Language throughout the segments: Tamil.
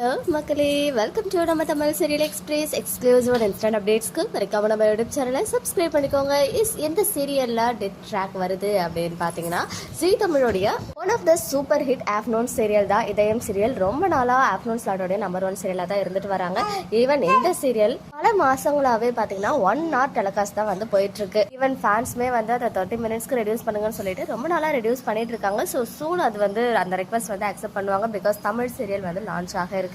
ஹலோ மக்களே வெல்கம் டு நம்ம Tamil serial express exclusive instant அப்டேட்ஸ்க்கு மறக்காம நம்ம யூடியூப் சேனலை சப்ஸ்கிரைப் பண்ணிக்கோங்க. இஸ் எந்த சீரியல்ல டெட் ட்ராக் வருது அப்படின்னு பார்த்தீங்கன்னா Zee தமிழோடைய one of the super hit afternoon serial தான் இதயம் சீரியல் ரொம்ப நாளாக ஆஃப்டர்நூன் ஸ்லாட்டோடைய நம்பர் ஒன் சீரியலாக தான் இருந்துட்டு வராங்க. ஈவன் இந்த சீரியல் பல மாசங்களாவே பார்த்தீங்கன்னா ஒன் ஆர் டெலகாஸ்ட் தான் வந்து போயிட்டு இருக்கு ஈவன் ஃபேன்ஸ்மே வந்து அதை தேர்ட்டி மினிட்ஸ்க்கு ரெடியூஸ் பண்ணுங்கன்னு சொல்லிட்டு ரொம்ப நாளாக ரெடியூஸ் பண்ணிட்டு இருக்காங்க. ஸோ சூன் அது வந்து அந்த ரெக்வஸ்ட் வந்து அக்செப்ட் பண்ணுவாங்க பிகாஸ் தமிழ் சீரியல் வந்து லான்ச் ஆக இருக்கு.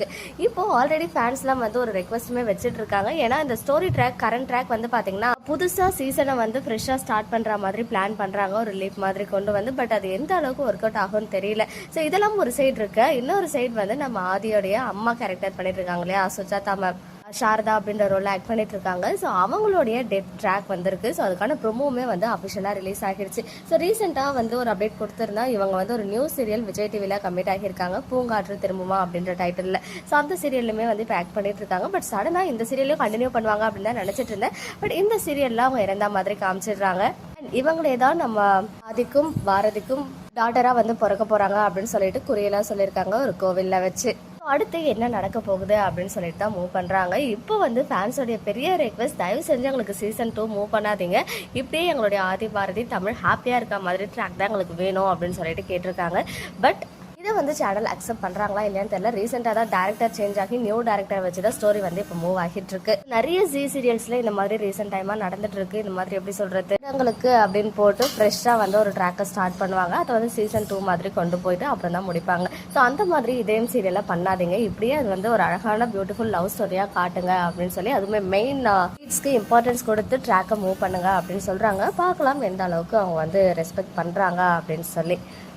இப்போ ஆல்ரெடி ஃபேன்ஸ்லாம் வந்து ஒரு ரெக்வஸ்ட்டுமே வச்சுட்டு இருக்காங்க. ஏன்னா இந்த ஸ்டோரி ட்ராக் கரண்ட் ட்ராக் வந்து பார்த்தீங்கன்னா புதுசாக சீசனை வந்து ஃப்ரெஷ்ஷாக ஸ்டார்ட் பண்ணுற மாதிரி பிளான் பண்ணுறாங்க ஒரு ரிலீஃப் மாதிரி கொண்டு வந்து பட் அது எந்த அளவுக்கு ஒர்க் அவுட் ஆகும்னு தெரியல. ஸோ இதெல்லாம் ஒரு சைடு இருக்கு. இன்னொரு சைடு வந்து நம்ம ஆதியோடைய அம்மா கேரக்டர் பண்ணிட்டு இருக்காங்க இல்லையா? சுஜாதா மேம் சாரதா அப்படின்ற ரோல் ஆக்ட் பண்ணிட்டு இருக்காங்க. ஸோ அவங்களுடைய டெட் ட்ராக் வந்திருக்கு. ஸோ அதுக்கான ப்ரொமோவுமே வந்து அஃபிஷியலாக ரிலீஸ் ஆகிடுச்சு ஸோ ரீசெண்டாக வந்து ஒரு அப்டேட் கொடுத்துருந்தா இவங்க வந்து ஒரு நியூ சீரியல் விஜய் டிவியில் கம்மிட் ஆகியிருக்காங்க. பூங்காற்று திரும்புமா அப்படின்ற டைட்டிலில் ஸோ அந்த சீரியல்லுமே வந்து இப்போ ஆக்ட் பண்ணிட்டு இருக்காங்க. பட் சடனாக இந்த சீரியலும் கண்டினியூ பண்ணுவாங்க அப்படின்னு தான் நினச்சிட்டு இருந்தேன். பட் இந்த சீரியலில் அவங்க இறந்த மாதிரி காமிச்சிடுறாங்க. இவங்களே தான் நம்ம ஆதிக்கும் பாரதிக்கும் டாட்டராக வந்து பிறக்க போகிறாங்க அப்படின்னு சொல்லிட்டு குறியெல்லாம் சொல்லியிருக்காங்க ஒரு கோவிலில் வச்சு. அடுத்து என்ன நடக்க போகுது அப்படின்னு சொல்லிட்டு தான் மூவ் பண்ணுறாங்க இப்போ வந்து ஃபேன்ஸோடைய பெரிய ரெக்வஸ்ட் தயவு செஞ்சு எங்களுக்கு சீசன் டூ மூவ் பண்ணாதீங்க. இப்படியே எங்களுடைய ஆதி பாரதி தமிழ் ஹாப்பியாக இருக்க மாதிரி ட்ராக் தான் எங்களுக்கு வேணும் அப்படின்னு சொல்லிட்டு கேட்டிருக்காங்க. பட் இதை வந்து சேனல் அக்செப்ட் பண்ணுறாங்களா இல்லையான்னு தெரியல. ரீசெண்டாக தான் டேரக்டர் சேஞ்ச் ஆகி நியூ டேரக்டர் வச்சு தான் ஸ்டோரி வந்து இப்போ மூவ் ஆகிட்டு இருக்கு. நிறைய ஜி சீரியல்ஸில் இந்த மாதிரி ரீசெண்ட் டைமாக நடந்துட்டு இருக்கு. இந்த மாதிரி எப்படி சொல்றது? எங்களுக்கு அப்படின்னு போட்டு ஃப்ரெஷ்ஷாக வந்து ஒரு ட்ராக்கை ஸ்டார்ட் பண்ணுவாங்க. அதை வந்து சீசன் டூ மாதிரி கொண்டு போயிட்டு அப்புறம் தான் முடிப்பாங்க. ஸோ அந்த மாதிரி இதயம் சீரியலாக பண்ணாதீங்க. இப்படியே அது வந்து ஒரு அழகான பியூட்டிஃபுல் லவ் ஸ்டோரியாக காட்டுங்க அப்படின்னு சொல்லி அதுவுமே மெயின் கிட்ஸ்க்கு இம்பார்ட்டன்ஸ் கொடுத்து ட்ராக்கை மூவ் பண்ணுங்க அப்படின்னு சொல்கிறாங்க பார்க்கலாம் எந்த அளவுக்கு அவங்க வந்து ரெஸ்பெக்ட் பண்ணுறாங்க அப்படின்னு சொல்லி.